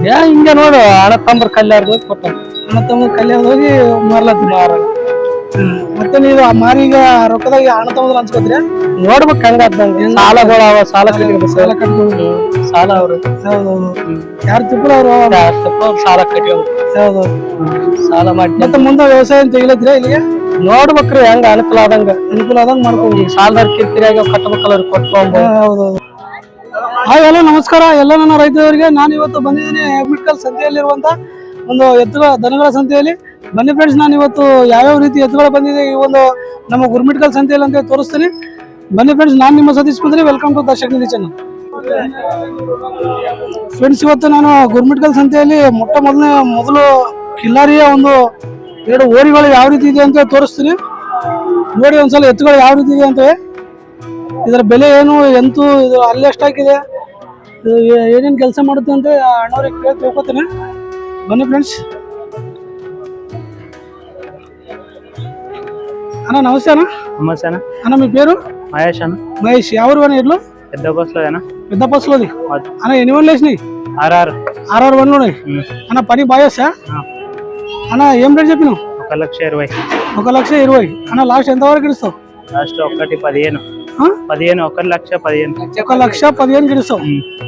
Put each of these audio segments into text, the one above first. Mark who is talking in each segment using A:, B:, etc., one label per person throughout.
A: ಹಿಂಗೆ ನೋಡು ಅಣ್ಣ ತಂಬ್ರ ಹೋಗಿ ಕೊಟ್ಟ
B: ಅಣ್ಣ ತಮ್ಮ ಕಲ್ಯಾಣ ಹೋಗಿ ಮಾರ್ಲತ್ತಿ ಮತ್ತೆ ನೀವು ಆ ಮಾರೀಗ ರೊಕ್ಕದಾಗ ಅಣ್ಣ ತಮ್ಮದ್ರ ಅನ್ಸ್ಕೊತ್ರಿ
A: ನೋಡ್ಬೇಕು ಹಂಗಾದಂಗ ಸಾಲಗಳು ಅವ ಸಾಲ ಕಟ್ಟಿ
B: ಸಾಲ ಕಟ್ಕೊಂಡು
A: ಸಾಲ ಅವರು.
B: ಯಾರು ತಿಪ್ಪಲ ಅವರು?
A: ತಪ್ಪ ಸಾಲ ಕಟ್ಟಿ
B: ಹೌದು.
A: ಸಾಲ ಮಾಡಿ.
B: ಮತ್ತೆ ಮುಂದೆ ವ್ಯವಸಾಯ ತೆಗಿಲತ್ರಿ ಇಲ್ಲಿಗೆ?
A: ನೋಡ್ಬೇಕ್ರಿ ಹೆಂಗ ಅನುಕೂಲ ಆದಂಗ.
B: ಅನುಕೂಲ ಆದಂಗ ಮಾಡ್ಕೊಂಡು
A: ಸಾಲದಾರ ಕಿರಿಕಿರಿಯಾಗ ಕಟ್ಟಬೇಕಲ್ಲ ಅವ್ರಿಗೆ ಕೊಟ್ಕೊಂಬ
B: ಹೌದೌದು ಹಾಯ್, ಹಲೋ, ನಮಸ್ಕಾರ. ಎಲ್ಲ ನನ್ನ ರೈತರಿಗೆ ನಾನು ಇವತ್ತು ಬಂದಿದ್ದೀನಿ ಹೆಬ್ಬಿಟ್ಕಲ್ ಸಂತೆಯಲ್ಲಿರುವಂತ ಒಂದು ಎತ್ತುಗಳ, ದನಗಳ ಸಂತೆಯಲ್ಲಿ. ಬನ್ನಿ ಫ್ರೆಂಡ್ಸ್ ನಾನು ಇವತ್ತು ಯಾವ್ಯಾವ ರೀತಿ ಎತ್ತುಗಳು ಬಂದಿದೆ ಈ ಒಂದು ನಮ್ಮ ಗುರ್ಮಿಟ್ಕಲ್ ಸಂತೆಯಲ್ಲಿ ಅಂತ ತೋರಿಸ್ತೀನಿ. ಬನ್ನಿ ಫ್ರೆಂಡ್ಸ್ ನಾನು ನಿಮ್ಮ Satish Kundri welcome to Darshak Nidhi channel friends ಇವತ್ತು ನಾನು ಗುರ್ಮಿಟ್ಕಲ್ ಸಂತೆಯಲ್ಲಿ ಮೊಟ್ಟ ಮೊದಲನೇ, ಮೊದಲು ಕಿಲ್ಲಾರಿಯ ಒಂದು ಎರಡು ಓರಿಗಳು ಯಾವ ರೀತಿ ಇದೆ ಅಂತ ತೋರಿಸ್ತೀನಿ. ನೋಡಿ ಒಂದ್ಸಲ ಎತ್ತುಗಳು ಯಾವ ರೀತಿ ಇದೆ ಅಂತ ಇದರ ಬೆಲೆ ಏನು, ಎಂತೂ ಇದು ಅಲ್ಲಿ ಎಷ್ಟಾಗಿದೆ ಏನೇನು ಕೆಲಸ ಮಾಡುತ್ತೆ ಅಂತ ಅಣ್ಣವ್ರಿಗೆ ಕೇಳಿ ತಿಳ್ಕೊತೀನಿ ಬನ್ನಿ ಫ್ರೆಂಡ್ಸ್ ಅಣ್ಣ ನಮಸ್ತೆ ಅಣ್ಣ
A: ನಮಸ್ತೆ ಅಣ್ಣ
B: ಅಣ್ಣ మీ పేరు
A: మహేష్ అన్న
B: మహేష్ ఎవరు అన్న ఎడ్లు
A: పెద్ద బస్సులో అన్న
B: పెద్ద బస్సులోది అన్న ఎన్ని వన్లు వేసినాయి
A: ఆర్ఆర్
B: ఆరు వన్లు ఉన్నాయి అన్న పని బాగా చేస్తా అన్న ఏం రేట్ చెప్పినావు
A: ఒక లక్ష ఇరవై
B: ఒక లక్ష ఇరవై అన్న లాస్ట్ ఎంత వరకు ఇస్తావు
A: లాస్ట్ ఒకటి పదిహేను
B: ఆ?
A: పదిహేను ఒక లక్ష ಪದಿಹೇನು
B: ఒక ಲಕ್ಷ ಪದಿಹೇನು ಗಿಡಿಸ್ತಾವ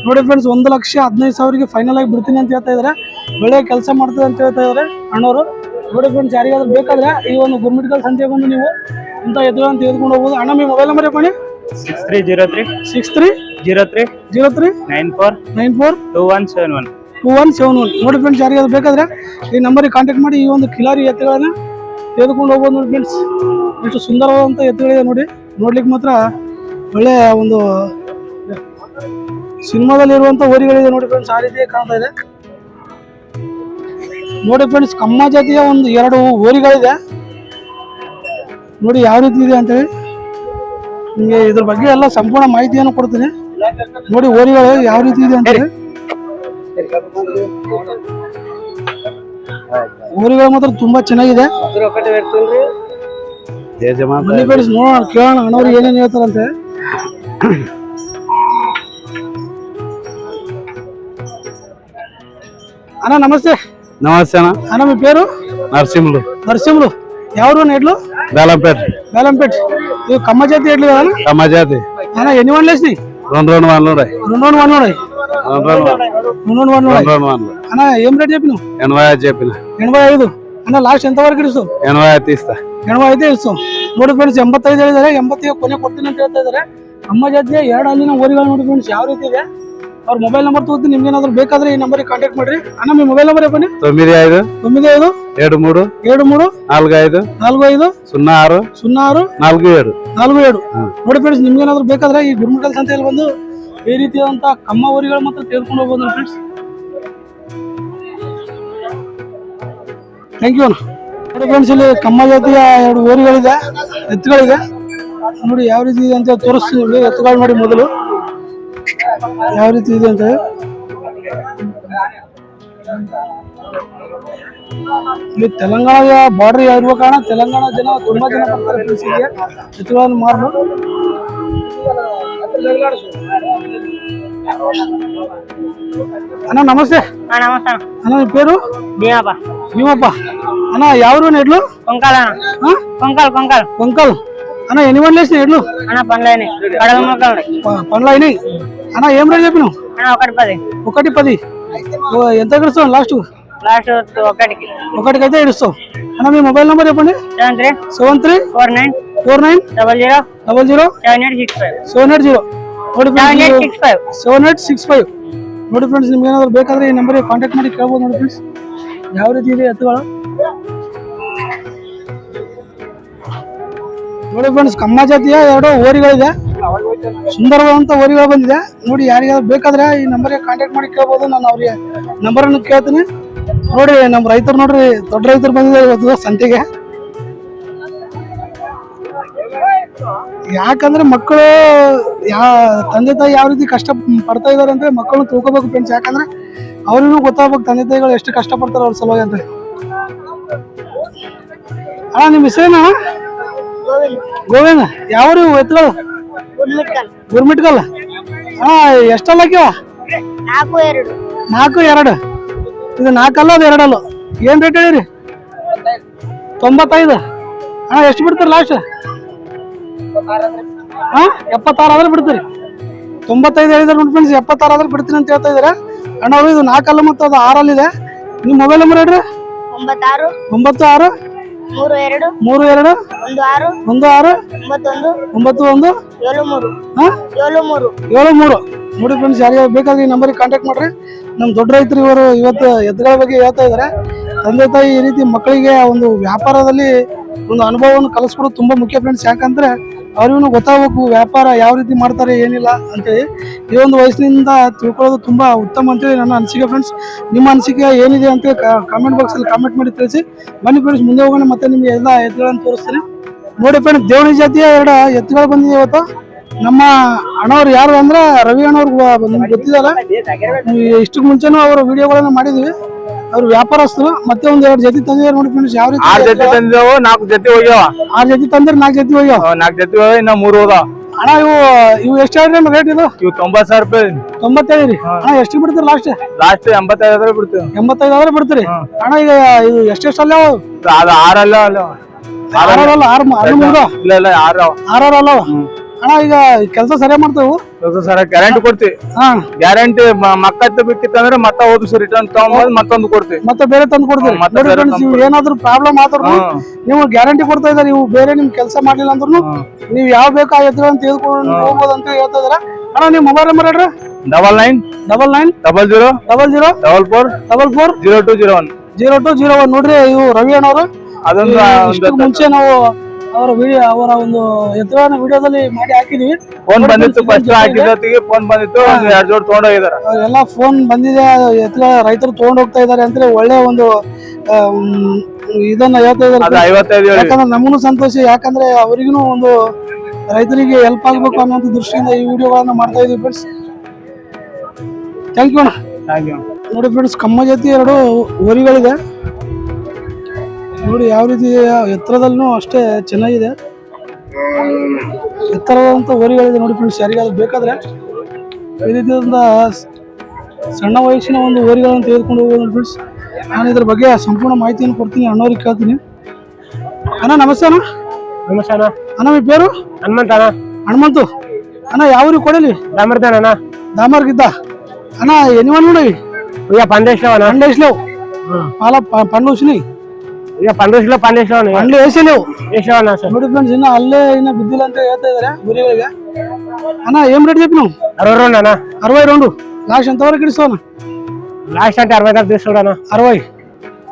B: ನೋಡಿ ಫ್ರೆಂಡ್ಸ್ ಒಂದು ಲಕ್ಷ ಹದಿನೈದು ಸಾವಿರಕ್ಕೆ ಫೈನಲ್ ಆಗಿ ಬಿಡ್ತೀನಿ ಅಂತ ಹೇಳ್ತಾ ಇದಾರೆ ಒಳ್ಳೆ ಕೆಲಸ ಮಾಡ್ತದೆ ಅಂತ ಹೇಳ್ತಾ ಇದಾರೆ ಅಣ್ಣವರು ನೋಡಿ ಫ್ರೆಂಡ್ಸ್ ಯಾರಿಗಾದ್ರೂ ಬೇಕಾದ್ರೆ ಈ ಒಂದು ಗುರ್ಮಿಟ್ಕಲ್ ಸಂತೆ ಬಂದು ನೀವು ಇಂಥ ಎದುರುಗಳನ್ನು ತೆಗೆದುಕೊಂಡು ಹೋಗ್ಬೋದು ಅಣ್ಣ మీ ಮೊಬೈಲ್ ನಂಬರ್ ಹೇಳಿ
A: six three zero three
B: six three
A: zero three
B: zero three
A: nine four
B: nine four
A: two one seven one
B: two one seven one ನೋಡಿ ಫ್ರೆಂಡ್ಸ್ ಯಾರಿಗಾದ್ರೂ ಬೇಕಾದ್ರೆ ಈ ನಂಬರಿಗೆ ಕಾಂಟ್ಯಾಕ್ಟ್ ಮಾಡಿ ಈ ಒಂದು ಕಿಲಾರಿ ಎತ್ತುಗಳನ್ನ ತೆಗೆದುಕೊಂಡು ಹೋಗ್ಬೋದು ನೋಡಿ ಫ್ರೆಂಡ್ಸ್ ಎಷ್ಟು ಸುಂದರವಾದಂಥ ಎತ್ತುಗಳಿದೆ ನೋಡಿ ನೋಡ್ಲಿಕ್ಕೆ ಮಾತ್ರ ಒಳ್ಳೆ ಒಂದು ಸಿನಿಮಾದಲ್ಲಿ ಇರುವಂತ ಹೋರಿಗಳಿದೆ ನೋಡಿ ಫ್ರೆಂಡ್ಸ್ ಆ ರೀತಿ ಕಾಣ್ತಾ ಇದೆ. ನೋಡಿ ಫ್ರೆಂಡ್ಸ್ ಕಮ್ಮ ಜಾತಿಯ ಒಂದು ಎರಡು ಹೋರಿಗಳಿದೆ ನೋಡಿ ಯಾವ ರೀತಿ ಇದೆ ಅಂತೇಳಿ ನಿಮಗೆ ಇದ್ರ ಬಗ್ಗೆ ಎಲ್ಲ ಸಂಪೂರ್ಣ ಮಾಹಿತಿಯನ್ನು ಕೊಡ್ತೀನಿ. ನೋಡಿ ಹೋರಿಗಳು ಯಾವ ರೀತಿ ಇದೆ ಅಂತೇಳಿ. ಹೋರಿಗಳು ಮಾತ್ರ ತುಂಬಾ ಚೆನ್ನಾಗಿದೆ. ಬನ್ನಿ ಫ್ರೆಂಡ್ಸ್ ನೋಡೋಣ ಕೇಳೋಣ ಅಣ್ಣವ್ರು ಏನೇನು ಹೇಳ್ತಾರಂತೆ అన్న నమస్తే
C: నమస్తే అన్న
B: అన్న మీ పేరు
C: నరసింహులు
B: నరసింహులు ఎవరు ఎడ్లు
C: బేలంపేట
B: బేలంపేట్ ఇవి కమ్మ జాతి ఎడ్లు కదా అన్న?
C: కమ్మజాతి
B: అన్న ఎన్ని వన్లు వేసినాయి
C: రెండు రెండు వందలు ఉన్నాయి
B: రెండు రెండు వన్లు ఉన్నాయి
C: రెండు రెండు వందలు.
B: రెండు రెండు వన్లు ఉన్నాయి
C: రెండు రెండు వందలు
B: అన్న ఏం రేట్ చెప్పినావు
C: ఎనభై ఐదు చెప్పిన
B: ఎనభై ఐదు అన్న ಲಾಸ್ಟ್ ఎంత వరకు ಇಡಿಸು
C: ಎನಭೈ ಹತ್ತು ಇಸ್ತ
B: ಎಣವ ಐದೇ ಇಡಿಸು ನೋಡಿ ಫ್ರೆಂಡ್ಸ್ ಎಂಬತ್ತೈದು ಹೇಳಿದ್ದಾರೆ ಎಂಬತ್ತೈದು ಕೊನೆ ಕೊಡ್ತೀನಿ ಅಂತ ಹೇಳ್ತಾ ಇದ್ದಾರೆ ಅಮ್ಮ ಜೊತೆ ಎರಡು ಅಲ್ಲಿನ ಊರಿಗಳು ನೋಡಿ ಫ್ರೆಂಡ್ಸ್ ಯಾವ ರೀತಿ ಇದೆ? ಅವ್ರ ಮೊಬೈಲ್ ನಂಬರ್ ತಗೋತೀನಿ ನಿಮ್ಗೆ ಏನಾದ್ರು ಬೇಕಾದ್ರೆ ಈ ನಂಬರ್ಗೆ ಕಾಂಟ್ಯಾಕ್ಟ್ ಮಾಡ್ರಿ. ಅಣ್ಣ ನಿಮ್ಮ ಮೊಬೈಲ್ ನಂಬರ್ ಬನ್ನಿ.
C: తొమ్మిది ఐదు
B: తొమ్మిది ఐదు
C: ಎರಡು ಮೂರು
B: ఏడు మూడు
C: నాలుగు ఐదు
B: ನಾಲ್ಕು ಐದು
C: సున్నా ఆరు
B: ಸುన్నా ಆರು
C: ನಾಲ್ಕು ಏಳು
B: ನಾಲ್ಕು ಏಳು ನೋಡಿ ಫ್ರೆಂಡ್ಸ್ ನಿಮ್ಗೇನಾದ್ರು ಬೇಕಾದ್ರೆ ಈ ಗುರುಮಠಲ್ ಸಂತೆಯಲ್ಲಿ ಬಂದು ಈ ರೀತಿಯಾದಂತಹ ಕಮ್ಮ ಊರಿಗಳು ಮಾತ್ರ ತೇರ್ಕೊಂಡು ಹೋಗ್ಬೋದು ಫ್ರೆಂಡ್ಸ್ ಥ್ಯಾಂಕ್ ಯು ನೋಡಿ ಫ್ರೆಂಡ್ಸ್ ಇಲ್ಲಿ ಕಮ್ಮ ಜಾತಿಯ ಎರಡು ಓರಿಗಳಿದೆ ಎತ್ತುಗಳಿದೆ. ನೋಡಿ ಯಾವ ರೀತಿ ಇದೆ ಅಂತ ತೋರಿಸ್ತೀವಿ ನೋಡಿ ಎತ್ತುಗಳು ನೋಡಿ ಮೊದಲು. ಯಾವ ರೀತಿ ಇದೆ ಅಂತ. ಇಲ್ಲಿ ತೆಲಂಗಾಣದ ಬಾರ್ಡರ್ ಯಾವ ಕಾರಣ ತೆಲಂಗಾಣ ಜನ ತುಂಬಾ ಜನ ಬರ್ತಾರೆ ಎತ್ತುಗಳನ್ನು ಮಾರಲು ಅಣ್ಣ ನಮಸ್ತೆ.
D: ಅಣ್ಣ. ನಿಮ್ಮ
B: ಪೇರು? ದಿಯಾಬಾ పేరు
D: భీమాప
B: భీమప్ప అన్న ఎవరు ఎడ్లు
D: కొంకాల
B: ఆ?
D: కొంకాలు కొంకాలు
B: కొంకల్ అన్న ఎన్ని వన్లు వేసిన ఎడ్లు
D: అన్న పండ్లని కడగ మొక్కలు
B: ప- పండ్లు అయినాయి అన్న ఏం రేట్ చెప్పినావు
D: అన్న ఒకటి పది
B: ఒకటి పది ఓ, ఎంత ఇస్తావు లాస్ట్
D: లాస్ట్ ఒకటికి
B: ఒకటికి అయితే ఇస్తావు అన్న మీ మొబైల్ నెంబర్ చెప్పండి
D: seven three
B: seven three
D: four nine
B: four nine
D: double zero
B: double zero
D: seven eight six five
B: seven eight zero ನೋಡಿ
D: seven eight
B: friends
D: six five
B: seven eight six five ನೋಡಿ friends ನಿಮ್ಗೆ ಏನಾದ್ರು ಬೇಕಾದ್ರೆ ಈ ನಂಬರ್ಗೆ contact ಮಾಡಿ ಕೇಳ್ಬೋದು ನೋಡಿ ಫ್ರೆಂಡ್ಸ್ ಯಾವ ರೀತಿ ಇದೆ ಎತ್ತುಗಳು? ನೋಡಿ ಫ್ರೆಂಡ್ಸ್ ಕಮ್ಮ ಜಾತಿಯ ಎರಡು ಓರಿಗಳಿದೆ ಸುಂದರವಾದಂತ ಓರಿಗಳು ಬಂದಿದೆ. ನೋಡಿ ಯಾರಿಗಾದ್ರು ಬೇಕಾದ್ರೆ ಈ ನಂಬರ್ಗೆ ಕಾಂಟ್ಯಾಕ್ಟ್ ಮಾಡಿ ಕೇಳ್ಬೋದು. ನಾನು ಅವ್ರಿಗೆ ನಂಬರನ್ನು ಕೇಳ್ತೀನಿ. ನೋಡಿ ನಮ್ಮ ರೈತರು ನೋಡ್ರಿ, ದೊಡ್ಡ ರೈತರು ಬಂದಿದ್ದಾರೆ ಇವತ್ತು ಸಂತೆಗೆ. ಯಾಕಂದ್ರೆ ಮಕ್ಕಳು ಯಾ, ತಂದೆ ತಾಯಿ ಯಾವ ರೀತಿ ಕಷ್ಟ ಪಡ್ತಾ ಇದಾರೆ ಅಂದ್ರೆ ಮಕ್ಕಳು ತಿಳ್ಕೊಬೇಕು ಫ್ರೆಂಡ್ಸ್ ಯಾಕಂದ್ರೆ ಅವ್ರಿಗೂ ಗೊತ್ತಾಗ್ಬೇಕು ತಂದೆ ತಾಯಿಗಳು ಎಷ್ಟು ಕಷ್ಟಪಡ್ತಾರೆ ಅವ್ರ ಸಲುವಾಗಿ ಅಂತ. ಅಣ್ಣ, ನಿಮ್ಮ ಹೆಸರೇನಾ ಗೋವೇನ. ಯಾವ್ರಿ ಎತ್ಗಳು ಗುರ್ಮಿಟ್ಗಲ್ಲ ಹಾ ಎಷ್ಟಲ್ಲ ನಾಲ್ಕು, ಎರಡು. ಇದು ನಾಲ್ಕಲ್ಲ ಅದು ಎರಡಲ್ಲ? ಏನ್ ರೇಟ್ ಹೇಳಿರಿ? ತೊಂಬತ್ತೈದು. ಹಾ ಎಷ್ಟು ಬಿಡ್ತೀರಿ ಲಾಸ್ಟ್ ಹಾ ಎಪ್ಪತ್ತಾರು ಆದ್ರೆ ಬಿಡ್ತೀರಿ. ತೊಂಬತ್ತೈದು ಹೇಳಿದ್ರೆ ನೋಡಿ ಫ್ರೆಂಡ್ಸ್ ಎಪ್ಪತ್ತಾರು ಆದ್ರೆ ಬಿಡ್ತೀನಿ ಅಂತ ಹೇಳ್ತಾ ಇದಾರೆ ಅಣ್ಣ ಅವರು ಇದು ನಾಲ್ಕಲ್ಲ ಮತ್ತು ಅದು ಆರಲ್ಲಿದೆ ನಿಮ್ಮ ಮೊಬೈಲ್ ನಂಬರ್ ಹೇಳ್ರಿ.
E: ಒಂಬತ್ತಾರು
B: ಒಂಬತ್ತು ಆರು
E: ಮೂರು ಎರಡು
B: ಮೂರು ಎರಡು
E: ಒಂದು ಆರು
B: ಒಂದು ಆರು
E: ಒಂಬತ್ತೊಂದು
B: ಒಂಬತ್ತು ಒಂದು
E: ಏಳು ಮೂರು
B: ಹಾಂ?
E: ಏಳು ಮೂರು.
B: ಏಳು ಮೂರು. ನೋಡಿ ಫ್ರೆಂಡ್ಸ್ ಯಾರಿಗೆ ಬೇಕಾದ್ರೆ ಈ ನಂಬರಿಗೆ ಕಾಂಟ್ಯಾಕ್ಟ್ ಮಾಡ್ರಿ. ನಮ್ಮ ದೊಡ್ಡ ರೈತರು ಇವರು ಇವತ್ತು ಎತ್ತುಗಳ ಬಗ್ಗೆ ಹೇಳ್ತಾ ಇದ್ದಾರೆ. ತಂದೆ ತಾಯಿ ಈ ರೀತಿ ಮಕ್ಕಳಿಗೆ ಒಂದು ವ್ಯಾಪಾರದಲ್ಲಿ ಒಂದು ಅನುಭವವನ್ನು ಕಲಿಸ್ಕೊಡೋದು ತುಂಬ ಮುಖ್ಯ ಫ್ರೆಂಡ್ಸ್ ಯಾಕಂದ್ರೆ ಅವ್ರಿಗೂ ಗೊತ್ತಾಗಬೇಕು ವ್ಯಾಪಾರ ಯಾವ ರೀತಿ ಮಾಡ್ತಾರೆ, ಏನಿಲ್ಲ ಅಂತೇಳಿ ಈ ಒಂದು ವಯಸ್ಸಿನಿಂದ ತಿಳ್ಕೊಳ್ಳೋದು ತುಂಬ ಉತ್ತಮ ಅಂತೇಳಿ ನನ್ನ ಅನಿಸಿಕೆ ಫ್ರೆಂಡ್ಸ್ ನಿಮ್ಮ ಅನಿಸಿಕೆ ಏನಿದೆ ಅಂತ ಕಾಮೆಂಟ್ ಬಾಕ್ಸಲ್ಲಿ ಕಾಮೆಂಟ್ ಮಾಡಿ ತಿಳಿಸಿ. ಬನ್ನಿ ಫ್ರೆಂಡ್ಸ್ ಮುಂದೆ ಹೋಗೋಣ, ಮತ್ತೆ ನಿಮಗೆ ಎಲ್ಲ ಎತ್ತುಗಳನ್ನು ತೋರಿಸ್ತೀನಿ. ನೋಡಿ ಫ್ರೆಂಡ್ಸ್ ದೇವಣಿ ಜಾತಿಯ ಎರಡು ಎತ್ತುಗಳು ಬಂದಿದೆ ಇವತ್ತು. ನಮ್ಮ ಅಣ್ಣವ್ರು ಯಾರು ಅಂದ್ರೆ ರವಿ ಅಣ್ಣವ್ರಿಗೆ ಗೊತ್ತಿದಲ್ಲ? ಇಷ್ಟಕ್ಕೆ ಮುಂಚೆನೂ ಅವರು ವಿಡಿಯೋಗಳನ್ನು ಮಾಡಿದ್ವಿ. ಅವ್ರು ವ್ಯಾಪಾರಸ್ಥರು ಮತ್ತೆ ಒಂದ್ ಎರಡು ಜೊತೆ ತಂದಿದ್ದಾರೆ ನೋಡಿ ಫ್ರೆಂಡ್ಸ್ ಯಾವ ರೀತಿ
C: ಆರ್ ಜೊತೆ ತಂದಿದ್ದಾವೋ ನಾಲ್ಕು ಜೊತೆ ಹೋಗ್ಯಾವ.
B: ಆರ್ ಜೊತೆ ತಂದ್ರೆ ನಾಲ್ಕು ಜೊತೆ ಹೋಗ್ಯಾವ?
C: ನಾಲ್ಕು ಜೊತೆ ಹೋಗಿ ಇನ್ನ ಮೂರು ಹೋದ
B: ಅಣ್ಣ ಇವು ಇವು ಎಷ್ಟು ನಿಮ್ಗೆ ರೇಟ್ ಇದು?
C: ಇವು ತೊಂಬತ್ ಸಾವಿರ ರೂಪಾಯಿ
B: ತೊಂಬತ್ತೈದು ರೀ. ಅಣ್ಣ ಎಷ್ಟು ಬಿಡ್ತೀರಿ ಲಾಸ್ಟ್
C: ಲಾಸ್ಟ್ ಎಂಬತ್ತೈದು ಆದ್ರೆ ಬಿಡ್ತೀವಿ.
B: ಎಂಬತ್ತೈದು ಆದ್ರೆ ಬಿಡ್ತೀರಿ? ಅಣ್ಣ ಈಗ ಇದು ಎಷ್ಟೆಷ್ಟು ಅಲ್ಲ
C: ಅದು ಆರಲ್ಲ ಅಲ್ಲ
B: ಆರಲ್ಲ ಆರು ಆರು
C: ಇಲ್ಲ ಇಲ್ಲ ಆರು
B: ಆರಲ್ಲ ಅಣ್ಣ ಈಗ ಕೆಲಸ ಸರಿಯಾಗಿ ಮಾಡ್ತೇವೆ
C: ಸರ್ ಗ್ಯಾರಂಟಿ ಕೊಡ್ತೀವಿ.
B: ಹಾ.
C: ಗ್ಯಾರಂಟಿ ಮಕ್ಕತ್ತ ಬಿಕ್ಕಿತ್ತಂದ್ರೆ ಮತ್ತೆ ಓದಿಸಿ ರಿಟರ್ನ್ ತಗೊಂಡ್ ಮತ್ತೊಂದು ಕೊಡ್ತೀವಿ.
B: ಮತ್ತೆ ಬೇರೆ ತಂದು ಕೊಡ್ತೀರಿ.
C: ಮತ್ತೆ
B: ನೋಡಿ
C: ಬೇರೆ ತಂದು
B: ಏನಾದ್ರು ಪ್ರಾಬ್ಲಮ್ ಆದ್ರೂ. ನೀವು ಗ್ಯಾರಂಟಿ ಕೊಡ್ತಾ ಇದ್ದಾರೆ ನೀವು ಬೇರೆ ನಿಮ್ ಕೆಲಸ ಮಾಡ್ಲಿಲ್ಲ ಅಂದ್ರೂ ನೀವು ಯಾವ ಬೇಕು ಆ ಅಂತ ಹೇಳ್ಕೊಂಡು ಹೋಗ್ಬೋದು ಅಂತ ಹೇಳ್ತಾ ಇದಾರೆ ಅಣ್ಣ ನೀವು ಮೊಬೈಲ್ ನಂಬರ್ ಹೇಳ್ರಿ.
C: Double nine
B: double nine
C: double zero
B: double zero
C: double four
B: double four
C: zero two zero one
B: zero two zero one ನೋಡ್ರಿ ಇವು ರವಿ ಅಣ್ಣವರು.
C: ಅದೊಂದು
B: ಮುಂಚೆ ನಾವು ಅವರ ವಿಡಿಯೋ ಅವರ ಒಂದು ಎತ್ತುಗಳನ್ನ ವಿಡಿಯೋದಲ್ಲಿ ಮಾಡಿ ಹಾಕಿದೀವಿ.
C: ಫೋನ್ ಬಂದಿತ್ತು ಫಸ್ಟ್ ಫೋನ್ ಬಂದಿತ್ತು. ಒಂದು ಎರಡು ಜೋಡಿ ತಗೊಂಡೋಗಿದ್ದಾರೆ
B: ಎಲ್ಲ ಫೋನ್ ಬಂದಿದೆ ಎತ್ತರ ರೈತರು ತಗೊಂಡು ಹೋಗ್ತಾ ಇದ್ದಾರೆ ಅಂದ್ರೆ ಒಳ್ಳೆ ಒಂದು ಇದನ್ನ ಹೇಳ್ತಾ
C: ಇದ್ದಾರೆ.
B: ಇದಾರೆ ಯಾಕಂದ್ರೆ ನಮಗೂ ಸಂತೋಷ ಯಾಕಂದ್ರೆ ಅವರಿಗೂ ಒಂದು ರೈತರಿಗೆ ಹೆಲ್ಪ್ ಆಗ್ಬೇಕು ಅನ್ನೋ ದೃಷ್ಟಿಯಿಂದ ಈ ವಿಡಿಯೋಗಳನ್ನ ಮಾಡ್ತಾ ಇದೀವಿ friends thank you
C: thank you
B: ನೋಡಿ ಫ್ರೆಂಡ್ಸ್ ಕಮ್ಮ ಜಾತಿ ಎರಡು ಹೋರಿಗಳಿದೆ ನೋಡಿ ಯಾವ ರೀತಿ ಎತ್ತರದಲ್ಲೂ ಅಷ್ಟೇ ಚೆನ್ನಾಗಿದೆ. ಎತ್ತರದಂಥ ಹೋರಿಗಳಿದೆ ನೋಡಿ ಫ್ರೆಂಡ್ಸ್ ಯಾರಿಗಾದ್ರೂ ಬೇಕಾದ್ರೆ. ಈ ರೀತಿಯಿಂದ ಸಣ್ಣ ವಯಸ್ಸಿನ ಒಂದು ಹೋರಿಗಳನ್ನು ತೆಗೆದುಕೊಂಡು ಹೋಗೋದು ನೋಡಿ ಫ್ರೆಂಡ್ಸ್ ನಾನು ಇದ್ರ ಬಗ್ಗೆ ಸಂಪೂರ್ಣ ಮಾಹಿತಿಯನ್ನು ಕೊಡ್ತೀನಿ ಅಣ್ಣವ್ರಿಗೆ ಕೇಳ್ತೀನಿ. ಅಣ್ಣ ನಮಸ್ತೆ ಅಣ್ಣ.
A: ಅಣ್ಣ.
B: ಅಣ್ಣ ನಿಮ್ಮ ಪೇರು
A: ಹನುಮಂತ ಅಣ್ಣ.
B: ಹನುಮಂತು. ಅಣ್ಣ ಯಾವ ಊರಿಗೆ ಕೊಡಲಿ?
A: ದಾಮರ್ದಾನ ಅಣ್ಣ.
B: ದಾಮರ್ಗಿದ್ದ?
A: ಅಣ್ಣ ಎನಿವನ್ ನೋಡಿ?
B: ಅಯ್ಯ ಪಂಡೇಶ್ಲವ್ ಅಣ್ಣ. ಪಂಡೇಶ್ಲವ್ ಪಾಲ ಪಂಡೂಶ್ನಿ
A: ఇక పండేసిలో పండేసినావు
B: పండ్లు వేసలేవు
A: వేసినావు అన్న సార్
B: ನೋಡಿ ಫ್ರೆಂಡ್ಸ್ ಇನ್ನ ಅಲ್ಲೇ ಇನ್ನ ಬಿದ್ದಿಲ್ಲ ಅಂತ ಹೇಳ್ತಾ ಇದಾರೆ ಗುರಿಗಳಿಗೆ ಅಣ್ಣ ಏನ್ ರೇಟ್ చెప్పినావు
A: అరవై రెండు అన్న
B: అరవై రెండు లాస్ట్ ఎంతవరకు ఇస్తావు అన్న
A: లాస్ట్ అంటే అరవై దాకా తీసుకోడు అన్న
B: ಅರವೈ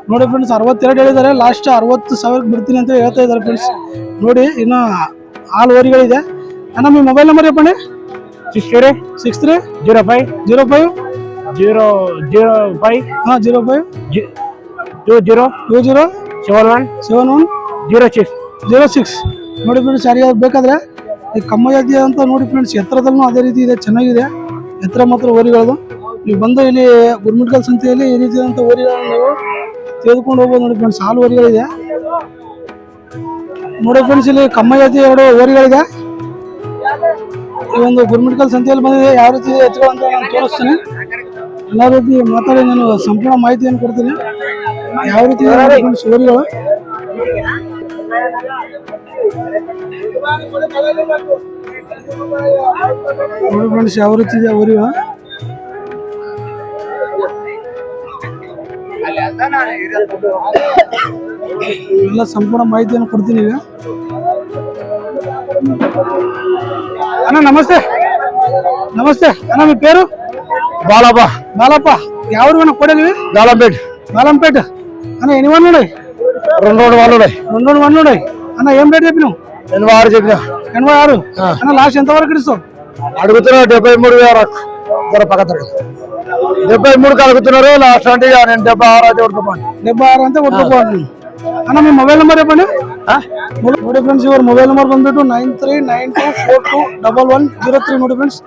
B: ನೋಡಿ ಫ್ರೆಂಡ್ಸ್ ಅರವತ್ತೆರಡು ಹೇಳಿದ್ದಾರೆ ಲಾಸ್ಟ್ ಅರವತ್ತು ಸಾವಿರಕ್ಕೆ ಬಿಡ್ತೀನಿ ಅಂತ ಹೇಳ್ತಾ ಇದ್ದಾರೆ ಫ್ರೆಂಡ್ಸ್ ನೋಡಿ ಇನ್ನ ಆಲ್ ಓರಿಗಳಿದೆ ಅಣ್ಣ మీ ಮೊಬೈಲ್ ನಂಬರ್ చెప్పండి
A: six three
B: six three
A: zero five
B: zero five
A: zero zero five
B: zero five
A: two zero
B: two zero
A: seven one
B: seven one
A: zero six
B: zero six ನೋಡಿ ಫ್ರೆಂಡ್ಸ್ ಯಾರಿಗಾದ್ರು ಬೇಕಾದರೆ ಈ ಕಮ್ಮಯ್ಯ ಅಂತ ನೋಡಿ ಫ್ರೆಂಡ್ಸ್ ಎತ್ತರದಲ್ಲೂ ಅದೇ ರೀತಿ ಇದೆ ಚೆನ್ನಾಗಿದೆ. ಎತ್ತರ ಮಾತ್ರ ಓರಿಗಳದು. ನೀವು ಬಂದು ಇಲ್ಲಿ ಗುರ್ಮಿಟ್ಕಲ್ ಸಂತೆಯಲ್ಲಿ ಈ ರೀತಿಯಾದಂಥ ಓರಿಗಳನ್ನು ನೀವು ತೆಗೆದುಕೊಂಡು ಹೋಗ್ಬೋದು ನೋಡಿ ಫ್ರೆಂಡ್ಸ್ ಹಾಲು ಓರಿಗಳಿದೆ. ನೋಡಿ ಫ್ರೆಂಡ್ಸ್ ಇಲ್ಲಿ ಕಮ್ಮಯ್ಯ ಎರಡು ಓರಿಗಳಿದೆ. ಈ ಒಂದು ಗುರ್ಮಿಟ್ಕಲ್ ಸಂತೆಯಲ್ಲಿ ಬಂದಿದೆ ಯಾವ ರೀತಿ ಎತ್ತುಗಳು ಅಂತ ನಾನು ತೋರಿಸ್ತೀನಿ. ಎಲ್ಲ ರೀತಿ ಮಾತಾಡಿ ನಾನು ಸಂಪೂರ್ಣ ಮಾಹಿತಿಯನ್ನು ಕೊಡ್ತೀನಿ. ಯಾವ ರೀತಿ ಶಿವರಿಗಳು ನೋಡಿ ಫ್ರೆಂಡ್ಸ್ ಯಾವ ರೀತಿ ಇದೆ ಊರಿಗಳು ಎಲ್ಲ ಸಂಪೂರ್ಣ ಮಾಹಿತಿಯನ್ನು ಕೊಡ್ತೀನಿ ಈಗ. ಅಣ್ಣ ನಮಸ್ತೆ. ನಮಸ್ತೆ. ಅಣ್ಣ ನಿಮ್ಮ ಪೇರು? ಬಾಲಪ್ಪ. ಬಾಲಪ್ಪ ಯಾವ ಊರಿನ ಕೊಡಲಿ
C: ದಾಲಬೇಟ್
B: బాలంపేట. అన్న ఎన్ని వన్లు ఉన్నాయి?
C: రెండు రెండు వన్లు ఉన్నాయి.
B: రెండు రెండు వన్లు ఉన్నాయి. అన్న ఏం రేట్ చెప్పినావు?
C: ఎనభై ఆరు చెప్పినా.
B: ఎనభై ఆరు. అన్న లాస్ట్ ఎంత వరకు ఇస్తావు?
C: అడుగుతున్నా డెబ్బై మూడు వేల. ధర పక్క డెబ్బై మూడుకి అడుగుతున్నారు లాస్ట్ అంటే నేను డెబ్బై ఆరు అయితే కొట్టుకోండి
B: డెబ్బై ఆరు అంతే కొట్టుకోండి అన్న మీ మొబైల్ నెంబర్ చెప్పండి. ನೋಡಿ ಫ್ರೆಂಡ್ಸ್ ಇವ್ರ ಮೊಬೈಲ್ ನಂಬರ್ ಬಂದ್ಬಿಟ್ಟು nine three nine two four two double one zero three ನೋಡಿ ಫ್ರೆಂಡ್ಸ್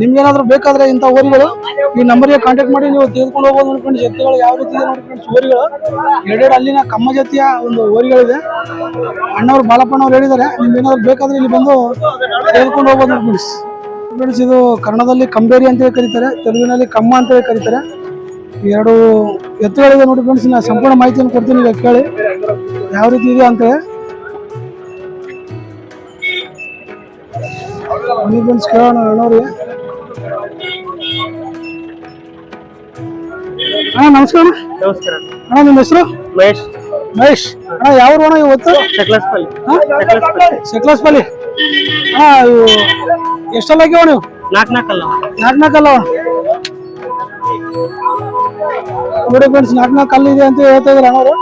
B: ನಿಮ್ಗೇನಾದ್ರೂ ಬೇಕಾದ್ರೆ ಇಂಥ ಊರುಗಳು, ಈ ನಂಬರ್ಗೆ ಕಾಂಟ್ಯಾಕ್ಟ್ ಮಾಡಿ, ನೀವು ತೆಗೆದುಕೊಂಡು ಹೋಗ್ಬೋದು ನೋಡಿ ಫ್ರೆಂಡ್ಸ್ ಯಾವ ರೀತಿ ಇದೆ ನೋಡಿ ಫ್ರೆಂಡ್ಸ್ ಊರುಗಳು. ಎರಡೆರಡು ಅಲ್ಲಿನ ಕಮ್ಮ ಜಾತಿಯ ಒಂದು ಊರುಗಳಿದೆ. ಅಣ್ಣವ್ರು ಬಾಲಪ್ಪನವ್ರು ಹೇಳಿದ್ದಾರೆ, ನಿಮ್ಗೇನಾದ್ರೂ ಬೇಕಾದ್ರೆ ಇಲ್ಲಿ ಬಂದು ತೆಗೆದುಕೊಂಡು ಹೋಗ್ಬೋದು ನೋಡಿ ಫ್ರೆಂಡ್ಸ್ ಫ್ರೆಂಡ್ಸ್ ಇದು ಕನ್ನಡದಲ್ಲಿ ಕಂಬೇರಿ ಅಂತೇಳಿ ಕರೀತಾರೆ, ತೆಲುಗಿನಲ್ಲಿ ಕಮ್ಮ ಅಂತೇಳಿ ಕರೀತಾರೆ. ಎರಡು ಎತ್ತುಗಳಿದೆ ನೋಡಿ ಫ್ರೆಂಡ್ಸ್ ನಾನು ಸಂಪೂರ್ಣ ಮಾಹಿತಿಯನ್ನು ಕೊಡ್ತೀನಿ ಈಗ ಕೇಳಿ. ಯಾವ ರೀತಿ ಇದೆ ಅಂತ ಫ್ರೆಂಡ್ಸ್ ಕೇಳೋಣ ಅಣ್ಣವ್ರಿ ಅಣ್ಣ ನಮಸ್ಕಾರ ಅಣ್ಣ.
D: ನಮಸ್ಕಾರ.
B: ಅಣ್ಣ ನಿಮ್ಮ ಹೆಸರು?
D: ಮಹೇಶ್.
B: ಮಹೇಶ್. ಅಣ್ಣ ಯಾವ ಅಣ್ಣ ಇವತ್ತು?
D: ಸಕ್ಲಸ್ಪಲ್ಲಿ
B: ಸಕ್ಲಾಸ್ಪಲ್ಲಿ ಅಣ್ಣ ಇವು ಎಷ್ಟೆಲ್ಲ ಆಗ್ಯಾವ ನೀವು?
D: ನಾಲ್ಕು ನಾಲ್ಕಲ್ಲ
B: ನಾಲ್ಕು ನಾಲ್ಕಲ್ಲ ನೋಡಿ ಫ್ರೆಂಡ್ಸ್ ನಾಲ್ಕು ನಾಲ್ಕು ಕಲ್ಲು ಇದೆ ಅಂತ ಹೇಳ್ತಾ ಇದ್ರು ಅಣ್ಣವ್ರು.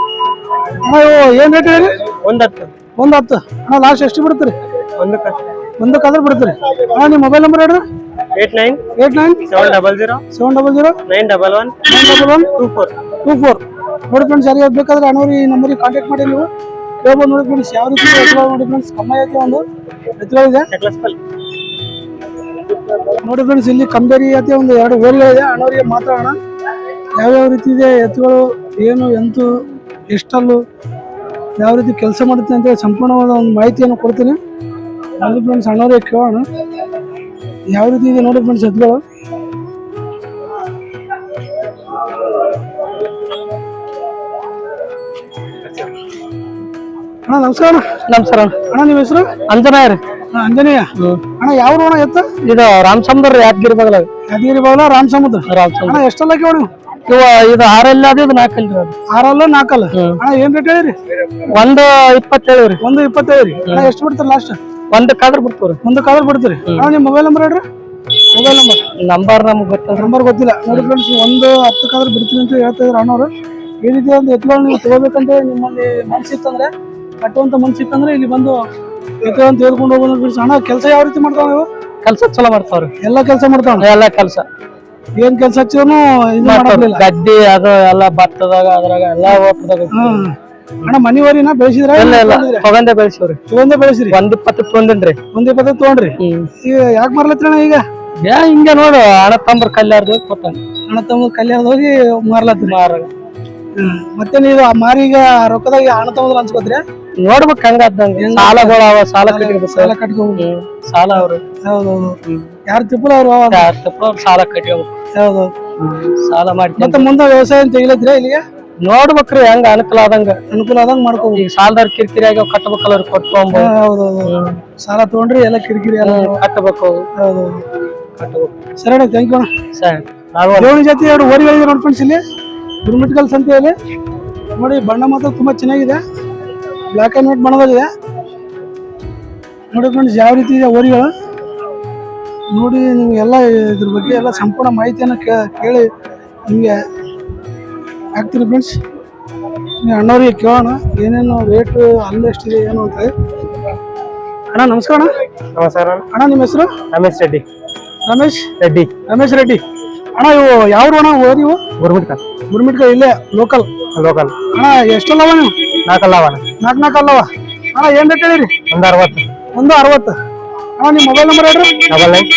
B: ಅಣ್ಣ ಇವು ಏನ್ ರೇಟ್ ಹೇಳಿ
D: ಒಂದು ಹತ್ತು.
B: ಒಂದು ಹತ್ತು. ಅಣ್ಣ ಲಾಸ್ಟ್ ಎಷ್ಟು ಬಿಡ್ತೀರಿ
D: ಒಂದು ಕಷ್ಟ
B: ಒಂದು ಕಲರ್ ಬಿಡ್ತೀರಿ ಅಣ್ಣ ನಿಮ್ಮ ಮೊಬೈಲ್ ನಂಬರ್ ಹೇಳ್ರಿ.
D: Eight nine
B: eight nine
D: seven double zero
B: seven double zero
D: nine double one
B: nine double one
D: two four.
B: Two four. ನೋಡಿ ಫ್ರೆಂಡ್ಸ್ ಯಾರಿಗೆ ಬೇಕಾದ್ರೆ ಅಣ್ಣವ್ರು ಈ ನಂಬರಿಗೆ ಕಾಂಟ್ಯಾಕ್ಟ್ ಮಾಡಿ ನೀವು. ಕೇಳ್ಬೋದು ನೋಡಿ ಫ್ರೆಂಡ್ಸ್ ಯಾವ ರೀತಿ ನೋಡಿ ಫ್ರೆಂಡ್ಸ್ ಕಮ್ಮಿ ಐತೆ ಒಂದು. ಎತ್ತುಗಳಿದೆ ನೋಡಿ ಫ್ರೆಂಡ್ಸ್ ಇಲ್ಲಿ ಕಂಬೇರಿ ಐತೆ ಒಂದು ಎರಡು ಓರಿಗಳಿದೆ ಮಾತ್ರ ಅಣ್ಣ. ಯಾವ್ಯಾವ ರೀತಿ ಇದೆ ಎತ್ತುಗಳು ಏನು ಎಂತು ಎಷ್ಟಲ್ಲು ಯಾವ ರೀತಿ ಕೆಲಸ ಮಾಡುತ್ತೆ ಅಂತೇಳಿ ಸಂಪೂರ್ಣವಾದ ಒಂದು ಮಾಹಿತಿಯನ್ನು ಕೊಡ್ತೀನಿ. ನೋಡಿ ಫ್ರೆಂಡ್ಸ್ ಅಣ್ಣವ್ರಿಗೆ ಕೇಳೋಣ ಯಾವ ರೀತಿ ಇದೆ ನೋಡಿ ಫ್ರೆಂಡ್ಸ್ ಎತ್ತುಗಳು ಅಣ್ಣ ನಮಸ್ಕಾರ ಅಣ್ಣ.
A: ನಮಸ್ಕಾರ
B: ಅಣ್ಣ. ನಿಮ್ಮ ಹೆಸರು?
A: ಅಂಜನೇಯ ರೀ.
B: ಅಂಜನೇಯ ಅಣ್ಣ ಯಾವ ರೋಣ ಎತ್ತ?
A: ಇದು ರಾಮ್ ಸಮುದ್ರ ಯಾದಗಿರಿ ಬಗಲ
B: ಯಾದಗಿರಿ ಬಗಲ ರಾಮ್ ಸಮುದ್ರ
A: ರಾಮ್ ಸಮುದ್ರ
B: ಅಣ್ಣ ಎಷ್ಟೆಲ್ಲ ಕೇಳಿ
A: ಇವ ಇದು ಆರಲ್ಲ ಅದು ಇದು ನಾಲ್ಕಲ್ಲ ರೀ ಅದು.
B: ಆರಲ್ಲ ನಾಲ್ಕಲ್ಲ? ಅಣ್ಣ ಏನ್ ರೇಟ್ ಹೇಳಿರಿ?
A: ಒಂದು ಇಪ್ಪತ್ತೇಳು ರೀ.
B: ಒಂದು ಇಪ್ಪತ್ತೇಳು ರೀ. ಅಣ್ಣ ಎಷ್ಟು ಬಿಡ್ತಾರೆ ಲಾಸ್ಟ್
A: ಒಂದು ಕಾದ್ರ ಬಿಡ್ತೀವಿ
B: ಒಂದು ಕಾದ್ರ ಬಿಡ್ತೀರಿ? ಅಣ್ಣ ನಿಮ್ಮ ಮೊಬೈಲ್ ನಂಬರ್ ಹೇಳ್ರಿ. ಮೊಬೈಲ್ ನಂಬರ್
A: ನಂಬರ್ ನಮ್ಗೆ ಗೊತ್ತಿಲ್ಲ
B: ನಂಬರ್ ಗೊತ್ತಿಲ್ಲ. ನೋಡಿ ಫ್ರೆಂಡ್ಸ್ ಒಂದು ಹತ್ತು ಕಾದ್ರ ಬಿಡ್ತೀನಿ ಅಂತ ಹೇಳ್ತಾ ಇದ್ರು ಅಣ್ಣವ್ರು. ಈ ರೀತಿ ಒಂದು ಎತ್ತುಗಳು ನೀವು ತಗೋಬೇಕಂತ ನಿಮ್ಮಲ್ಲಿ ಮನ್ಸಿತ್ತಂದ್ರೆ ಕಟ್ಟುವಂತ ಮನ್ಸಿತ್ತಂದ್ರೆ ಇಲ್ಲಿ ಬಂದು ಎತ್ತುಗಳನ್ನು ತೆಗೆದುಕೊಂಡು ಹೋಗೋದು ಫ್ರೆಂಡ್ಸ್ ಅಣ್ಣ ಕೆಲಸ ಯಾವ ರೀತಿ ಮಾಡ್ತಾವ ನೀವು?
A: ಕೆಲಸ ಚಲೋ ಮಾಡ್ತಾವ್ರಿ.
B: ಎಲ್ಲ ಕೆಲಸ ಮಾಡ್ತಾವ
A: ಎಲ್ಲ ಕೆಲಸ.
B: ಏನ್ ಕೆಲಸ ಹಚ್ಚಿದ್ರು
A: ಗಡ್ಡಿ ಅದು ಎಲ್ಲ ಬತ್ತದಾಗ ಅದ್ರಾಗ ಎಲ್ಲ ಓಟದಾಗ
B: ಹ್ಮ್. ಅಣ್ಣ ಮನಿವರಿನ ಬೆಳೆಸಿದ್ರ
A: ಇಲ್ಲ ಎಲ್ಲ ತಗೊಂಡೆ ಬೆಳೆಸಿವ್ರಿ.
B: ತಗೊಂಡೇ ಬೆಳೆಸಿರಿ?
A: ಒಂದ್ ಇಪ್ಪತ್ತು ತೊಂದಿನ್ರಿ
B: ಒಂದ್ ಇಪ್ಪತ್ತೈದು ತಗೊಂಡ್ರಿ? ಈಗ ಯಾಕೆ ಮಾರ್ಲತ್ರಿ ಅಣ್ಣ ಈಗ?
A: ಯಾ ಹಿಂಗೆ ನೋಡು ಅಣ್ಣ ತಂಬ್ರ ಕಲ್ಯಾರ್ದು ಕೊಟ್ಟಾನ
B: ಅಣ್ಣ ತಂಬ್ರ ಕಲ್ಯಾರ್ದ ಹೋಗಿ ಮಾರ್ಲತ್ತಿ
A: ಮಾರ.
B: ಮತ್ತೆ ನೀವು ಆ ಮಾರಿಗ ರೊಕ್ಕದಾಗ ಹಣ ತಗೊಂಡ್ರ ಅನ್ಸ್ಕೋತ್ರಿ?
A: ನೋಡ್ಬೇಕು ಹಂಗಾದಂಗ ಸಾಲಗಳು ಅವ ಸಾಲ ಕಟ್ಟಿರ್ಬೇಕು
B: ಸಾಲ ಕಟ್ಕೋಬೇಕು.
A: ಸಾಲ ಅವ್ರು.
B: ಹೌದೌದು. ಯಾರು ತಿಪ್ಪಲ ಅವ್ರು
A: ಯಾರು ತಿಪ್ಪಲ ಅವ್ರು ಸಾಲ ಕಟ್ಕೋಬೇಕು
B: ಹೌದು
A: ಸಾಲ ಮಾಡಿ
B: ಮತ್ತೆ ಮುಂದೆ ವ್ಯವಸಾಯ ತೆಗಿಲತ್ರಿ ಇಲ್ಲಿಗೆ?
A: ನೋಡ್ಬೇಕ್ರಿ ಹೆಂಗ ಅನುಕೂಲ ಆದಂಗ.
B: ಅನುಕೂಲ ಆದಂಗ ಮಾಡ್ಕೋಬೇಕು
A: ಈಗ ಸಾಲದಾರ್ ಕಿರಿಕಿರಿ ಆಗಿ ಕಟ್ಟಬೇಕಲ್ಲ ಅವ್ರಿಗೆ ಕೊಟ್ಕೊಂಬ
B: ಹೌದೌದು ಸಾಲ ತಗೊಂಡ್ರಿ ಎಲ್ಲ ಕಿರಿಕಿರಿ ಎಲ್ಲ
A: ಕಟ್ಟಬೇಕು
B: ಸರಿ ಅಣ್ಣ ಥ್ಯಾಂಕ್ ಯು ಅಣ್ಣ.
A: ಸರಿ ನಾವು
B: ಜೊತೆ ಎರಡು ಓರಿಗಳಿದೆ ನೋಡಿ ಫ್ರೆಂಡ್ಸ್ ಇಲ್ಲಿ. ಗುರುಮಿಟ್ಕಲ್ ಸಂತೆಯಲ್ಲಿ ನೋಡಿ ಬಣ್ಣ ಮಾತ್ರ ತುಂಬಾ ಚೆನ್ನಾಗಿದೆ. ಬ್ಲ್ಯಾಕ್ ಆ್ಯಂಡ್ ವೈಟ್ ಬಣ್ಣದಲ್ಲಿದೆ. ನೋಡಿ ಫ್ರೆಂಡ್ಸ್ ಯಾವ ರೀತಿ ಇದೆ ಓರಿಗಳು? ನೋಡಿ ನೀವು ಎಲ್ಲ ಇದ್ರ ಬಗ್ಗೆ ಎಲ್ಲ ಸಂಪೂರ್ಣ ಮಾಹಿತಿಯನ್ನು ಕೇಳಿ ನಿಮಗೆ ಆಗ್ತೀರಿ ಫ್ರೆಂಡ್ಸ್ ನೀವು ಅಣ್ಣವ್ರಿಗೆ ಕೇಳೋಣ ಏನೇನು ರೇಟು ಅಲ್ಲಿ ಎಷ್ಟಿದೆ ಏನು ಅಂತ ಅಣ್ಣ ನಮಸ್ಕಾರ ಅಣ್ಣ.
A: ನಮಸ್ಕಾರ.
B: ಅಣ್ಣ ನಿಮ್ಮ ಹೆಸರು?
A: ರಮೇಶ್ ರೆಡ್ಡಿ.
B: ರಮೇಶ್?
A: ರೆಡ್ಡಿ.
B: ರಮೇಶ್ ರೆಡ್ಡಿ. ಅಣ್ಣ ಇವು ಯಾವ ಅಣ್ಣ ಹೋದ್ ನೀವು?
A: ಗುರ್ಮಿಟ್ಕ
B: ಗುರ್ಮಿಟ್ಕ ಇಲ್ಲೇ ಲೋಕಲ್
A: ಲೋಕಲ್
B: ಅಣ್ಣ ಎಷ್ಟಲ್ಲವ ನೀವು?
A: ನಾಲ್ಕಲ್ಲವ
B: ನಾಲ್ಕು ನಾಲ್ಕು ಅಲ್ಲವ ಅಣ್ಣ ಏನು ರೇಟ್ ಹೇಳಿರಿ?
A: ಒಂದು ಅರವತ್ತು.
B: ಒಂದು ಅರವತ್ತು. ಅಣ್ಣ ನಿಮ್ಮ ಮೊಬೈಲ್ ನಂಬರ್ ಹೇಳ್ರಿ.
A: Double
B: nine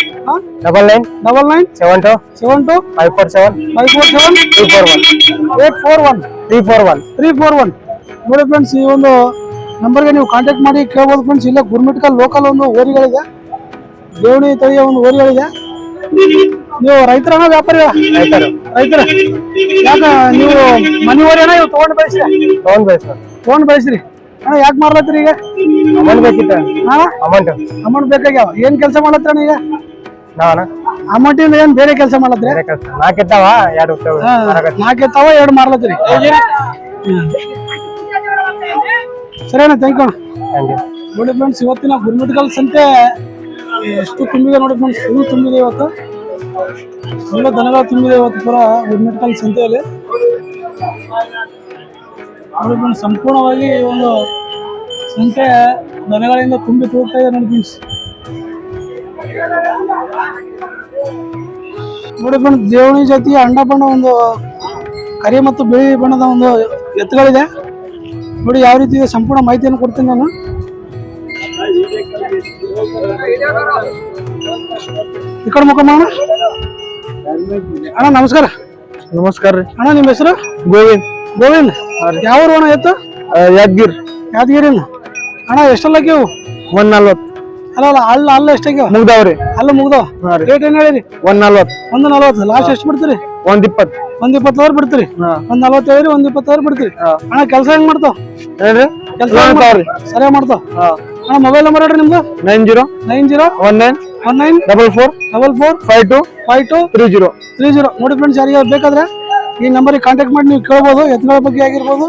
A: double nine
B: double nine
A: seven two
B: seven two
A: five four seven
B: five four seven
A: three four one
B: eight four one
A: three four one
B: three four one ನೋಡಿ friends ಈ ಒಂದು ನಂಬರ್ಗೆ ನೀವು contact ಮಾಡಿ ಕೇಳ್ಬೋದು friends ಇಲ್ಲೇ Gurmitkal local ಒಂದು ಓರಿಗಳಿದೆ ದೇವಣಿ ತಳಿಯ ಒಂದು ಓರಿಗಳಿದೆ ನೀವು ರೈತರನ ವ್ಯಾಪಾರಿ
A: ರೈತರು.
B: ರೈತರ. ಯಾಕ ನೀವು ಮನಿ ಓರಿಯನ ಇವು ತಗೊಂಡು ಬಯಸ್ರಿ
A: ತಗೊಂಡ್ ಬಯಸ್ರಿ
B: ತಗೊಂಡ್ ಬಯಸ್ರಿ ಅಣ್ಣ ಯಾಕೆ ಮಾಡ್ಲತ್ತೀರಿ ಈಗ?
A: ಅಮೌಂಟ್ ಬೇಕಿತ್ತು.
B: ಹಾ?
A: ಅಮೌಂಟ್.
B: ಅಮೌಂಟ್ ಬೇಕಾಗ್ಯಾವ? ಏನ್ ಕೆಲಸ ಮಾಡ್ಲತ್ತೀರಣ್ಣ ಈಗ?
A: ನಾವನ
B: ಅಮೌಂಟ್ ಇಂದ ಏನ್ ಬೇರೆ ಕೆಲಸ ಮಾಡ್ಲತ್ರಿ
A: ಬೇರೆ ಕೆಲಸ. ನಾಲ್ಕಿದ್ದಾವ ಎರಡು
B: ನಾಲ್ಕು ಎತ್ತಾವ ಎರಡು ಮಾರ್ಲತ್ತೀರಿ ಸರಿ ಅಣ್ಣ ಥ್ಯಾಂಕ್ ಯು ನೋಡಿ ಫ್ರೆಂಡ್ಸ್ ಇವತ್ತಿನ ಗುರುಮಿಟ್ಕಲ್ ಸಂತೆ ಎಷ್ಟು ತುಂಬಿದೆ ನೋಡಿ ಫ್ರೆಂಡ್ಸ್ ಫುಲ್ ತುಂಬಿದೆ ಇವತ್ತು. ಎಲ್ಲ ದನಗಳು ತುಂಬಿದೆ ಇವತ್ತು ಪೂರ ಗುರುಮಿಟ್ಕಲ್ ಸಂತೆಯಲ್ಲಿ ನೋಡಿ ಫ್ರೆಂಡ್ಸ್ ಸಂಪೂರ್ಣವಾಗಿ ಒಂದು ಸಂತೆ ದನಗಳಿಂದ ತುಂಬಿ ತೋರ್ತಾ ಇದೆ ನೋಡಿ ಫ್ರೆಂಡ್ಸ್ ನೋಡಿ ಫ್ರೆಂಡ್ಸ್ ದೇವಣಿ ಜೊತೆ ಅಂಡ ಬಣ್ಣ ಒಂದು ಕರಿ ಮತ್ತು ಬಿಳಿ ಬಣ್ಣದ ಒಂದು ಎತ್ತುಗಳಿದೆ. ನೋಡಿ ಯಾವ ರೀತಿ ಸಂಪೂರ್ಣ ಮಾಹಿತಿಯನ್ನು ಕೊಡ್ತೀನಿ ನಾನು. ಈ ಕಡೆ ಮುಖ ಮಾಡೋಣ ಅಣ್ಣ ನಮಸ್ಕಾರ.
A: ನಮಸ್ಕಾರ ರೀ.
B: ಅಣ್ಣ ನಿಮ್ಮ ಹೆಸರು?
A: ಗೋವಿಂದ್.
B: ಗೋವಿಂದ್. ಯಾವ ಅಣ್ಣ ಎತ್ತು?
A: ಯಾದಗಿರಿ.
B: ಯಾದಗಿರಿ ಅಣ್ಣ ಎಷ್ಟೆಲ್ಲ ಕೇವು
A: ಒಂದ್ ನಲ್ವತ್ತು
B: ಅಲ್ಲ ಅಲ್ಲ ಅಲ್ಲ ಅಲ್ಲ ಎಷ್ಟಾಗ್ಯಾವ
A: ಮುಗ್ದಾವ್ರಿ.
B: ಅಲ್ಲ ಮುಗ್ದವ?
A: ಹಾ ರೀ.
B: ರೇಟ್ ಏನ್ ಹೇಳಿರಿ?
A: ಒಂದ್ ನಲ್ವತ್ತು
B: ಒಂದು ನಲ್ವತ್ತು ಲಾಸ್ಟ್ ಎಷ್ಟು ಬಿಡ್ತೀರಿ?
A: ಒಂದ್ ಇಪ್ಪತ್ತು
B: ಒಂದ್ ಇಪ್ಪತ್ತವ್ರು ಬಿಡ್ತೀರಿ?
A: ಹಾ.
B: ಒಂದ್ ನಲವತ್ತೈದು ಒಂದ್ ಇಪ್ಪತ್ತವ್ರು ಬಿಡ್ತೀರಿ ಅಣ್ಣ ಕೆಲಸ ಹೆಂಗ್ ಮಾಡ್ತಾವ್? ಕೆಲಸ ಸರಿಯಾಗಿ ಮಾಡ್ತಾವ್? ಅಣ್ಣ ಮೊಬೈಲ್ ನಂಬರ್ ಹೇಳ್ರಿ ನಿಮ್ದು?
A: Nine zero
B: nine zero
A: one nine
B: one nine
A: double four
B: double four
A: five two
B: five two
A: three zero.
B: Three zero. ನೋಡಿ ಫ್ರೆಂಡ್ಸ್ ಯಾರಿಗೆ ಬೇಕಾದ್ರೆ ಈ ನಂಬರಿಗೆ ಕಾಂಟ್ಯಾಕ್ಟ್ ಮಾಡಿ ನೀವು ಕೇಳ್ಬೋದು ಎತ್ತುಗಳ ಬಗ್ಗೆ ಆಗಿರ್ಬೋದು.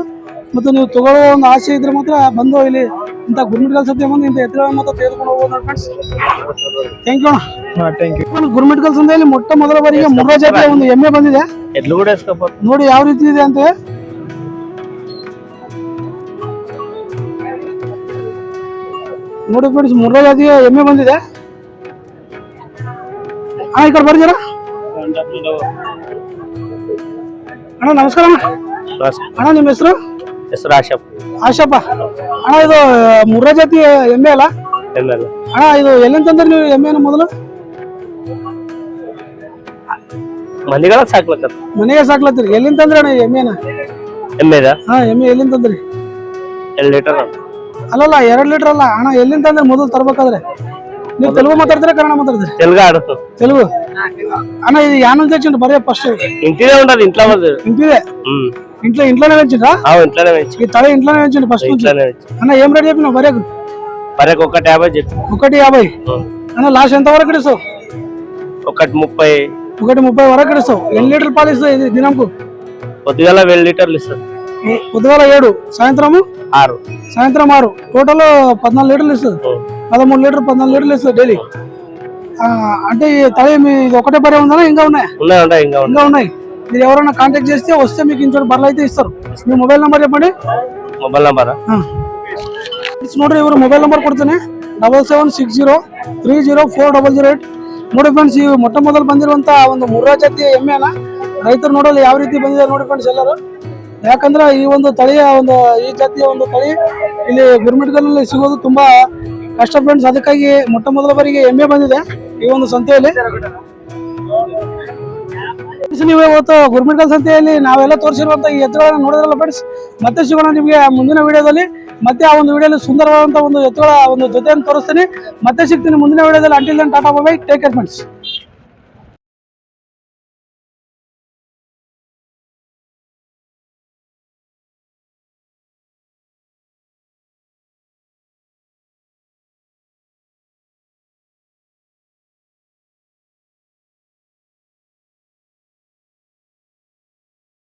B: ಮತ್ತು ನೀವು ತಗೊಳ್ಳೋ ಒಂದು ಆಸೆ ಇದ್ರೆ ಮಾತ್ರ ಬಂದು ಇಲ್ಲಿ ಇಂಥ ಗುರ್ಮಿಟ್ ಸತ್ಯ ಮುಂದೆ ಇಂಥ ಎತ್ತರ ಮಾತ್ರ ತೆಗೆದುಕೊಂಡು ಹೋಗ್ಬೋದು ನೋಡಿ ಫ್ರೆಂಡ್ಸ್ ಥ್ಯಾಂಕ್ ಯು ಅಣ್ಣ.
A: ಹಾ ಥ್ಯಾಂಕ್ ಯು
B: ಗುರುಮಿಟ್ ಸಂತೆಯಲ್ಲಿ ಮೊಟ್ಟ ಮೊದಲ ಬಾರಿಗೆ ಮುರ್ರಾ ಜಾತಿಯ ಒಂದು ಎಮ್ಮೆ ಬಂದಿದೆ. ನೋಡಿ ಯಾವ ರೀತಿ ಇದೆ ಅಂತ ನೋಡಿ ಫ್ರೆಂಡ್ಸ್ ಮುರ್ರಾ ಜಾತಿಯ ಎಮ್ಮೆ ಬಂದಿದೆ. ಅಣ್ಣ ಈ ಕಡೆ ಬರ್ತೀರಾ ಅಣ್ಣ. ನಮಸ್ಕಾರ ಅಣ್ಣ. ಅಣ್ಣ ನಿಮ್ಮ ಹೆಸರು?
D: ಹೆಸರು ಆಶಪ್ಪ.
B: ಆಶಪ್ಪ. ಅಣ್ಣ ಇದು ಮುರ್ರಾ ಜಾತಿ ಎಮ್ಮೆ ಅಲ್ಲ?
D: ಎಲ್ಲ ಅಲ್ಲ.
B: ಅಣ್ಣ ಇದು ಎಲ್ಲಿಂದ ತಂದ್ರಿ ನೀವು ಎಮ್ಮೆನ ಮೊದಲು?
D: ಮನೆಗಳ ಸಾಕ್ಲತ್ತ
B: ಮನೆಗೆ ಸಾಕ್ಲತ್ತೀರಿ. ಎಲ್ಲಿಂದ ತಂದ್ರಿ ಅಣ್ಣ ಎಮ್ಮೆನ
D: ಎಮ್ಮೆ ಇದೆ?
B: ಹಾ ಎಮ್ಮೆ ಎಲ್ಲಿಂದ ತಂದ್ರಿ
D: ಎರಡು ಲೀಟರ್
B: ಅಲ್ಲಲ್ಲ ಎರಡು ಲೀಟರ್ ಅಲ್ಲ. ಅಣ್ಣ ಎಲ್ಲಿಂದ ತಂದ್ರೆ ಮೊದಲು ತರ್ಬೇಕಾದ್ರೆ? ನೀವು ತೆಲುಗು ಮಾತಾಡ್ತೀರಾ ಕನ್ನಡ ಮಾತಾಡ್ತೀರಾ?
D: ತೆಲುಗು
B: ತೆಲುಗು? ಅಣ್ಣ ಇದು ಯಾನಂತ ಬರೀ ಫಸ್ಟ್
D: ಇಂಟಿದೆ ಉಂಟದು ಇಂಟ್ಲ ಬರ್ತದೆ
B: ಇಂಟಿದೆ
D: ಹ್ಮ್.
B: ఇంట్లో ఇంట్లోనే పెంచిండ్రా
D: ఇంట్లోనే పెంచి.
B: ఈ తల ఇంట్లోనే పెంచిండు ఫస్ట్ నుంచి.
D: ఇంట్లోనే పెంచి.
B: అన్న ఏం రేట్ చెప్పినావు బరేకు
D: మరొక ఒకటి యాభై చెప్పి.
B: ఒకటి యాభై. అన్న లాస్ట్ ఎంత వరకు ఇస్తావు?
D: ఒకటి ముప్పై.
B: ఒకటి ముప్పై వరకు ఇస్తావు. ఎన్ని లీటర్ పాలు ఇస్తావు ఇది దినంకు?
D: పొద్దుగల వెయ్యి లీటర్లు ఇస్తారు
B: పొద్దుగాల ఏడు సాయంత్రము?
D: ఆరు.
B: సాయంత్రం ఆరు. టోటల్ పద్నాలుగు లీటర్లు ఇస్తుంది. పదమూడు లీటర్ పద్నాలుగు లీటర్లు ఇస్తుంది డైలీ. అంటే తల ఇది ఒకటే బరే ఉందా ఇంకా ఉన్నాయా?
D: ఉన్నాయి ఇంకా ఉన్నాయి.
B: మీరు ఎవరైనా కాంటాక్ట్ చేస్తే వస్తే మీకు ఇంచోటి బర్రెలు అయితే ఇస్తారు మీ మొబైల్ నెంబర్ చెప్పండి
D: మొబైల్ నంబరా
B: ಇಟ್ಸ್ ನೋಡ್ರಿ ಇವರು ಮೊಬೈಲ್ ನಂಬರ್ ಕೊಡ್ತೇನೆ double seven six zero three zero four double zero eight ನೋಡಿ ಫ್ರೆಂಡ್ಸ್ ಈ ಮೊಟ್ಟ ಮೊದಲು ಬಂದಿರುವಂತ ಒಂದು ಮುರ್ರಾ ಜಾತಿಯ ಎಮ್ಮೆನ ರೈತರು ನೋಡಲು ಯಾವ ರೀತಿ ಬಂದಿದೆ ನೋಡಿ ಫ್ರೆಂಡ್ಸ್ ಎಲ್ಲರೂ ಯಾಕಂದ್ರೆ ಈ ಒಂದು ತಳಿಯ ಒಂದು ಈ ಜಾತಿಯ ಒಂದು ತಳಿ ಇಲ್ಲಿ ಗುರುಮಿಟ್ಗಲ್ಲಿ ಸಿಗೋದು ತುಂಬಾ ಕಷ್ಟ ಫ್ರೆಂಡ್ಸ್ ಅದಕ್ಕಾಗಿ ಮೊಟ್ಟ ಮೊದಲ ಬಾರಿಗೆ ಎಮ್ಮೆ ಬಂದಿದೆ ಈ ಒಂದು ಸಂತೆಯಲ್ಲಿ Friends, ನೀವು ಇವತ್ತು ಗುರುಮಿಟ್ಕಲ್ ಸಂತೆಯಲ್ಲಿ ನಾವೆಲ್ಲ ತೋರಿಸಿರುವಂತ ಈ ಎತ್ತುಗಳನ್ನ ನೋಡಿದ್ರಲ್ಲ ಫ್ರೆಂಡ್ಸ್ ಮತ್ತೆ ಸಿಗೋಣ ನಿಮಗೆ ಮುಂದಿನ ವಿಡಿಯೋದಲ್ಲಿ ಮತ್ತೆ ಆ ಒಂದು ವಿಡಿಯೋದಲ್ಲಿ ಸುಂದರವಾದಂತಹ ಒಂದು ಎತ್ತುಗಳ ಒಂದು ಜೊತೆಯನ್ನು ತೋರಿಸ್ತೀನಿ. ಮತ್ತೆ ಸಿಗ್ತೀನಿ ಮುಂದಿನ ವಿಡಿಯೋದಲ್ಲಿ until tata bye take care friends